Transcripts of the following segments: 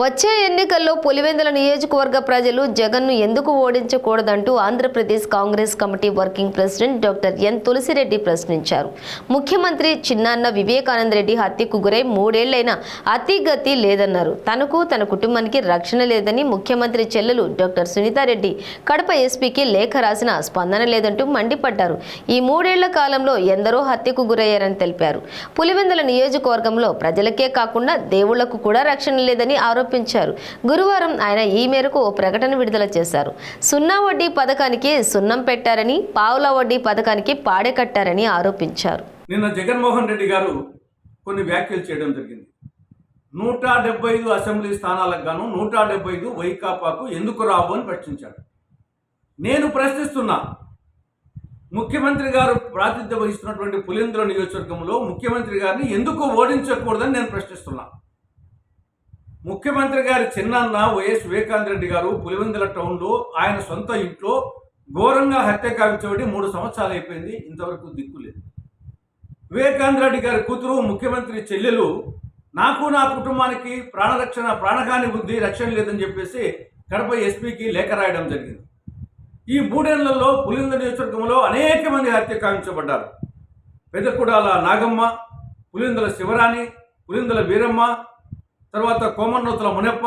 వచ్చే ఎన్నికల్లో పులివెందుల నియోజకవర్గ ప్రజలు జగన్ను ఎందుకు ఓడించకూడదంటూ Andhra Pradesh Congress committee working president doctor N Tulasi Reddy ప్రశ్నించారు. ముఖ్యమంత్రి చిన్నాన్న వివేకానంద రెడ్డి హత్యకు గురై మూడేళ్ళైనా అతిగతి లేదన్నారు. తనకు తన కుటుంబానికి రక్షణ లేదని ముఖ్యమంత్రి చెల్లెలు డాక్టర్ సునీతారెడ్డి కడప ఎస్పీకి లేఖ రాసిన స్పందన లేదంటూ మండిపడ్డారు. ఈ మూడేళ్ళ కాలంలో ఎందరో హత్యకు గురయ్యారని తెలిపారు. పులివెందుల నియోజకవర్గంలో ప్రజలకే కాకుండా దేవుళ్ళకు కూడా రక్షణ లేదని ఆరోపించారు గురువారం ఆయన ఈ మేరకు ఓ ప్రకటన విడుదల చేశారు. సున్నా వడ్డీ పథకానికి సున్నం పెట్టారని పావుల వడ్డీ పథకానికి పాడె కట్టారని ఆరోపించారు. నిన్న జగన్మోహన్ రెడ్డి గారు కొన్ని వ్యాఖ్యలు చేయడం జరిగింది. నూట డెబ్బై ఐదు అసెంబ్లీ స్థానాలకు గాను నూట డెబ్బై ఐదు వైకాపాకు ఎందుకు రావు అని ప్రశ్నించాడు నేను ప్రశ్నిస్తున్నా ముఖ్యమంత్రి గారు ప్రాతిధ్యం వహిస్తున్నటువంటి పులింద్ర నియోజకవర్గంలో ముఖ్యమంత్రి గారిని ఎందుకు ఓడించకూడదని నేను ప్రశ్నిస్తున్నా. ముఖ్యమంత్రి గారి చిన్నాన్న వైఎస్ వివేకానంద రెడ్డి గారు పులివెందుల టౌన్లో ఆయన సొంత ఇంట్లో ఘోరంగా హత్య కావించబడి మూడు సంవత్సరాలు అయిపోయింది. ఇంతవరకు దిక్కు లేదు. వివేకానంద రెడ్డి గారి కూతురు ముఖ్యమంత్రి చెల్లెలు నాకు నా కుటుంబానికి ప్రాణరక్షణ ప్రాణహాని ఉంది రక్షణ లేదని చెప్పేసి కడప ఎస్పీకి లేఖ రాయడం జరిగింది. ఈ మూడేళ్ళలో పులింద నియోజకవర్గంలో అనేక మంది హత్య కావించబడ్డారు పెద్దకుడాల నాగమ్మ పులిందల శివరాణి పులిందల వీరమ్మ తర్వాత కోమన్నోతుల మునప్ప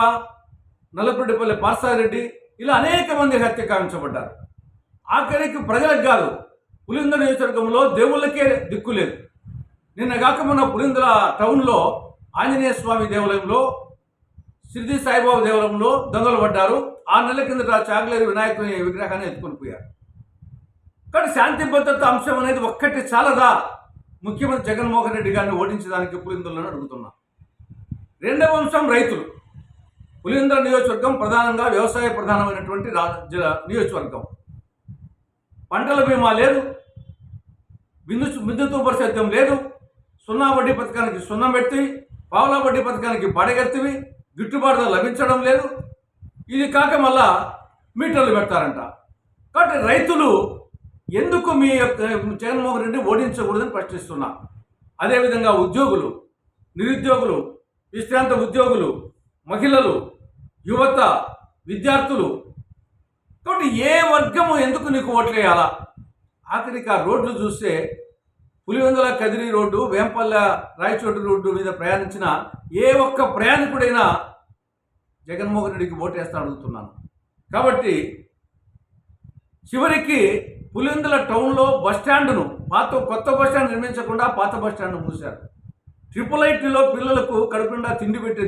నల్లపరెడ్డిపల్లి పార్సారెడ్డి ఇలా అనేక మంది హత్య కావించబడ్డారు. ఆఖరికి ప్రజలకు కాదు పులింద నియోజకవర్గంలో దేవుళ్ళకే దిక్కు లేదు. నిన్న కాక మొన్న పులిందల టౌన్లో ఆంజనేయ స్వామి దేవాలయంలో సిద్ధి సాయిబాబా దేవాలయంలో దొంగలు పడ్డారు. ఆ నెల కిందట చాగలేరు వినాయకుని విగ్రహాన్ని ఎత్తుకొని పోయారు. కానీ శాంతి భద్రత అంశం అనేది ఒక్కటి చాలదా? ముఖ్యమంత్రి జగన్మోహన్ రెడ్డి గారిని ఓడించడానికి పులిందులను అడుగుతున్నా. రెండవ అంశం రైతులు. పులింద్ర నియోజకవర్గం ప్రధానంగా వ్యవసాయ ప్రధానమైనటువంటి రా నియోజకవర్గం. పంటల బీమా లేదు. బిందు బిందుతూ పరిశుద్ధం లేదు. సున్నా వడ్డీ పథకానికి సున్నం పెట్టి పావులా వడ్డీ పథకానికి పడగెత్తివి గిట్టుబాటు లభించడం లేదు. ఇది కాక మళ్ళా మీటర్లు పెడతారంట. కాబట్టి రైతులు ఎందుకు మీ యొక్క జగన్మోహన్ రెడ్డి ఓడించకూడదని ప్రశ్నిస్తున్నా. అదేవిధంగా ఉద్యోగులు నిరుద్యోగులు విశ్రాంత ఉద్యోగులు మహిళలు యువత విద్యార్థులు. కాబట్టి ఏ వర్గము ఎందుకు నీకు ఓట్లేయాలా? ఆఖరికి ఆ రోడ్లు చూస్తే పులివెందుల కదిరి రోడ్డు వేంపల్ల రాయచోటి రోడ్డు మీద ప్రయాణించిన ఏ ఒక్క ప్రయాణికుడైనా జగన్మోహన్ రెడ్డికి వేస్తాను అడుగుతున్నాను. కాబట్టి చివరికి పులివెందుల టౌన్లో బస్ స్టాండ్ను పాత కొత్త బస్ స్టాండ్ నిర్మించకుండా పాత బస్ స్టాండ్ మూశారు. ట్రిపుల్ ఐటీలో పిల్లలకు కడుపుండా తిండి పెట్టే